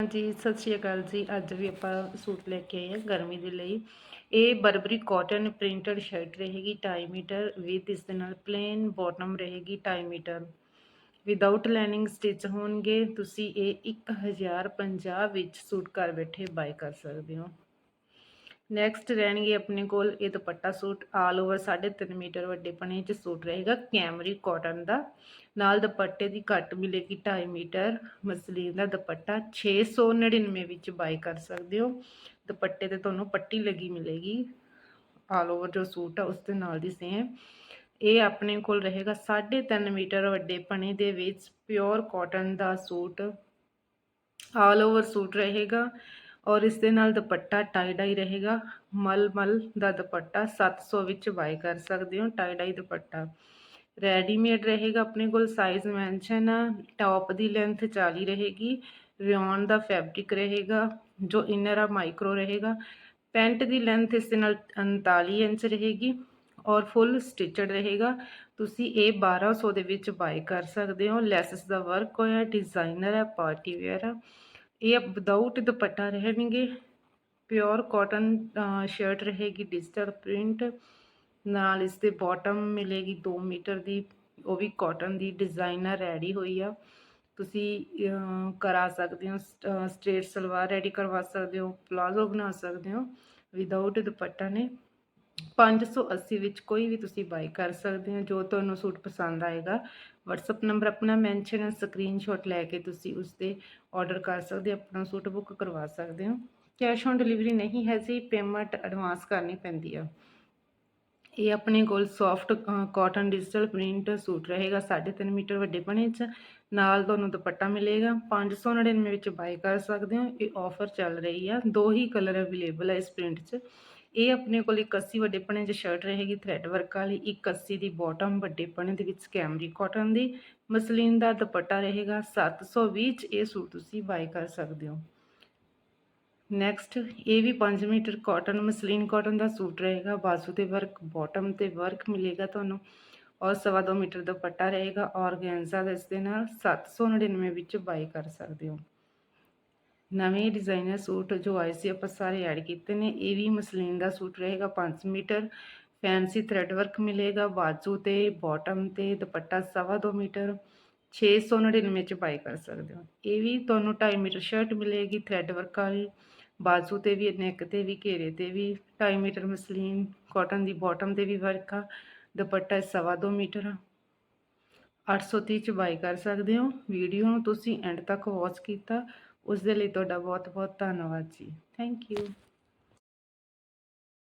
ਹਾਂਜੀ, ਸਤਿ ਸ਼੍ਰੀ ਅਕਾਲ ਜੀ। ਅੱਜ ਵੀ ਆਪਾਂ ਸੂਟ ਲੈ ਕੇ ਆਏ ਹਾਂ ਗਰਮੀ ਦੇ ਲਈ। ਇਹ ਬਰਬਰੀ ਕਾਟਨ ਪ੍ਰਿੰਟਡ ਸ਼ਰਟ ਰਹੇਗੀ 2.5 ਮੀਟਰ ਵਿਦ ਇਸ ਦੇ ਨਾਲ ਪਲੇਨ ਬਾਟਮ ਰਹੇਗੀ 2.5 ਮੀਟਰ। ਵਿਦਆਊਟ ਲਾਈਨਿੰਗ ਸਟਿਚ ਹੋਣਗੇ, ਤੁਸੀਂ ਇਹ 1050 ਵਿੱਚ ਸੂਟ ਘਰ ਬੈਠੇ ਬਾਈ ਕਰ ਸਕਦੇ ਹੋ। ਨੈਕਸਟ ਰਹਿਣਗੇ ਆਪਣੇ ਕੋਲ ਇਹ dupatta suit all over 3.5 metre ਵੱਡੇ ਪਣੇ 'ਚ ਸੂਟ ਰਹੇਗਾ ਕੈਮਰੀ ਕਾਟਨ ਦਾ। ਨਾਲ ਦੁਪੱਟੇ ਦੀ ਕੱਟ ਮਿਲੇਗੀ 2.5 ਮੀਟਰ ਮਸਲੀਨ ਦਾ ਦੁਪੱਟਾ 699 ਵਿੱਚ ਬਾਈ ਕਰ ਸਕਦੇ ਹੋ। ਦੁਪੱਟੇ ਤੇ ਤੁਹਾਨੂੰ ਪੱਟੀ ਲੱਗੀ ਮਿਲੇਗੀ। ਆਲ ਓਵਰ ਜੋ ਸੂਟ ਆ ਉਸ ਦੇ ਨਾਲ ਦੀ ਸੇਮ ਇਹ ਆਪਣੇ ਕੋਲ ਰਹੇਗਾ 3.5 ਮੀਟਰ ਵੱਡੇ ਪਣੇ ਦੇ ਵਿੱਚ ਪਿਓਰ ਕਾਟਨ ਦਾ ਸੂਟ। ਆਲ ਓਵਰ ਸੂਟ ਰਹੇਗਾ। ਔਰ ਇਸ ਦੇ ਨਾਲ ਦੁਪੱਟਾ ਟਾਈ ਡਾਈ ਰਹੇਗਾ। ਮਲ ਮਲ ਦਾ ਦੁਪੱਟਾ 700 ਵਿੱਚ ਬਾਈ ਕਰ ਸਕਦੇ ਹੋ ਟਾਈ ਡਾਈ ਦੁਪੱਟਾ। ਰੈਡੀਮੇਡ ਰਹੇਗਾ ਆਪਣੇ ਕੋਲ ਸਾਈਜ਼ ਮੈਂਸ਼ਨ ਆ ਟੌਪ ਦੀ ਲੈਂਥ 40 ਰਹੇਗੀ। ਰਿਓਨ ਦਾ ਫੈਬਰਿਕ ਰਹੇਗਾ, ਜੋ ਇਨਰ ਆ ਮਾਈਕਰੋ ਰਹੇਗਾ। ਪੈਂਟ ਦੀ ਲੈਂਥ ਇਸ ਦੇ ਨਾਲ 39 ਇੰਚ ਰਹੇਗੀ ਔਰ ਫੁੱਲ ਸਟਿਚਡ ਰਹੇਗਾ। ਤੁਸੀਂ ਇਹ 1200 ਦੇ ਵਿੱਚ ਬਾਈ ਕਰ ਸਕਦੇ ਹੋ। ਲੈਸਸ ਦਾ ਵਰਕ ਹੋਇਆ ਡਿਜ਼ਾਈਨਰ ਹੈ ਪਾਰਟੀ ਵੇਅਰ ਆ। ਇਹ ਵਿਦਆਊਟ ਦੁਪੱਟਾ ਰਹਿਣਗੇ ਪਿਓਰ ਕਾਟਨ ਸ਼ਰਟ ਰਹੇਗੀ ਡਿਜੀਟਲ ਪ੍ਰਿੰਟ ਨਾਲ ਇਸ ਦੇ ਬਾਟਮ ਮਿਲੇਗੀ 2 ਮੀਟਰ ਦੀ, ਉਹ ਵੀ ਕਾਟਨ ਦੀ ਡਿਜ਼ਾਈਨਰ ਰੈਡੀ ਹੋਈ ਆ। ਤੁਸੀਂ ਕਰਾ ਸਕਦੇ ਹੋ ਸਟ੍ਰੇਟ ਸਲਵਾਰ ਰੈਡੀ ਕਰਵਾ ਸਕਦੇ ਹੋ ਪਲਾਜ਼ੋ ਬਣਾ ਸਕਦੇ ਹੋ ਵਿਦਆਊਟ ਦੁਪੱਟਾ ਨੇ। 580 ਵਿੱਚ ਕੋਈ ਵੀ ਤੁਸੀਂ ਬਾਈ ਕਰ ਸਕਦੇ ਹੋ, ਜੋ ਤੁਹਾਨੂੰ ਸੂਟ ਪਸੰਦ ਆਏਗਾ। WhatsApp ਨੰਬਰ ਆਪਣਾ ਮੈਂਸ਼ਨ ਹੈ ਸਕਰੀਨਸ਼ਾਟ ਲੈ ਕੇ ਤੁਸੀਂ ਉਸ ਤੇ ਆਰਡਰ ਕਰ ਸਕਦੇ ਹੋ, ਆਪਣਾ ਸੂਟ ਬੁੱਕ ਕਰਵਾ ਸਕਦੇ ਹੋ। ਕੈਸ਼ ਔਨ ਡਿਲੀਵਰੀ ਨਹੀਂ ਹੈ ਜੀ ਪੇਮੈਂਟ ਐਡਵਾਂਸ ਕਰਨੀ ਪੈਂਦੀ ਆ। ਇਹ ਆਪਣੇ ਕੋਲ soft cotton digital print suit ਰਹੇਗਾ 3.5 ਮੀਟਰ ਵੱਡੇ ਪਣੇ 'ਚ। ਨਾਲ ਤੁਹਾਨੂੰ ਦੁਪੱਟਾ ਮਿਲੇਗਾ 599 ਵਿੱਚ ਬਾਈ ਕਰ ਸਕਦੇ ਹੋ। ਇਹ ਆਫਰ ਚੱਲ ਰਹੀ ਆ, ਦੋ ਹੀ ਕਲਰ ਅਵੇਲੇਬਲ ਆ ਇਸ ਪ੍ਰਿੰਟ 'ਚ। ਇਹ ਆਪਣੇ ਕੋਲ 81 ਵੱਡੇ ਪਣੇ 'ਚ ਸ਼ਰਟ ਰਹੇਗੀ ਥ੍ਰੈਡ ਵਰਕ ਵਾਲੀ 81 ਦੀ ਬਾਟਮ ਵੱਡੇ ਪਣੇ ਦੇ ਵਿੱਚ ਕੈਮਰੀ ਕਾਟਨ ਦੀ, ਮਸਲੀਨ ਦਾ ਦੁਪੱਟਾ ਰਹੇਗਾ 720 'ਚ ਇਹ ਸੂਟ ਤੁਸੀਂ ਬਾਈ ਕਰ ਸਕਦੇ ਹੋ। ਨੈਕਸਟ ਇਹ ਵੀ 5 ਮੀਟਰ ਕਾਟਨ ਮਸਲੀਨ ਕਾਟਨ ਦਾ ਸੂਟ ਰਹੇਗਾ ਬਾਜ਼ੂ ਤੇ ਵਰਕ ਬਾਟਮ ਤੇ ਵਰਕ ਮਿਲੇਗਾ ਤੁਹਾਨੂੰ। ਔਰ ਸਵਾ ਦੋ ਮੀਟਰ ਦੁਪੱਟਾ ਰਹੇਗਾ ਔਰਗੈਂਜ਼ਾ ਦਾ ਇਸ ਦੇ ਨਾਲ 799 ਵਿੱਚ ਬਾਈ ਕਰ ਸਕਦੇ ਹੋ। ਨਵੇਂ ਡਿਜ਼ਾਈਨਰ ਸੂਟ ਜੋ ਆਏ ਸੀ ਆਪਾਂ ਸਾਰੇ ਐਡ ਕੀਤੇ ਨੇ, ਇਹ ਵੀ ਮਸਲੀਨ ਦਾ ਸੂਟ ਰਹੇਗਾ 5 ਮੀਟਰ, ਫੈਂਸੀ ਥ੍ਰੈਡ ਵਰਕ ਮਿਲੇਗਾ, ਬਾਜੂ ਤੇ ਬਾਟਮ ਤੇ ਦੁਪੱਟਾ ਸਵਾ 2 ਮੀਟਰ 699 ਚ ਬਾਈ ਕਰ ਸਕਦੇ ਹੋ। ਇਹ ਵੀ ਤੁਹਾਨੂੰ 2.5 ਮੀਟਰ ਸ਼ਰਟ ਮਿਲੇਗੀ ਥ੍ਰੈਡ ਵਰਕ ਵਾਲੀ, ਬਾਜੂ ਤੇ ਵੀ ਨੈਕ ਤੇ ਵੀ, ਘੇਰੇ ਤੇ ਵੀ 2.5 ਮੀਟਰ ਮਸਲੀਨ ਕਾਟਨ ਦੀ ਬਾਟਮ ਤੇ ਵੀ ਵਰਕ ਆ, ਦੁਪੱਟਾ ਸਵਾ 2 ਮੀਟਰ 830 ਚ ਬਾਈ ਕਰ ਸਕਦੇ ਹੋ। ਵੀਡੀਓ ਨੂੰ ਤੁਸੀਂ ਐਂਡ ਤੱਕ ਵਾਚ ਕੀਤਾ। ਉਸ ਦੇ ਲਈ ਤੁਹਾਡਾ ਬਹੁਤ ਬਹੁਤ ਧੰਨਵਾਦ ਜੀ। Thank you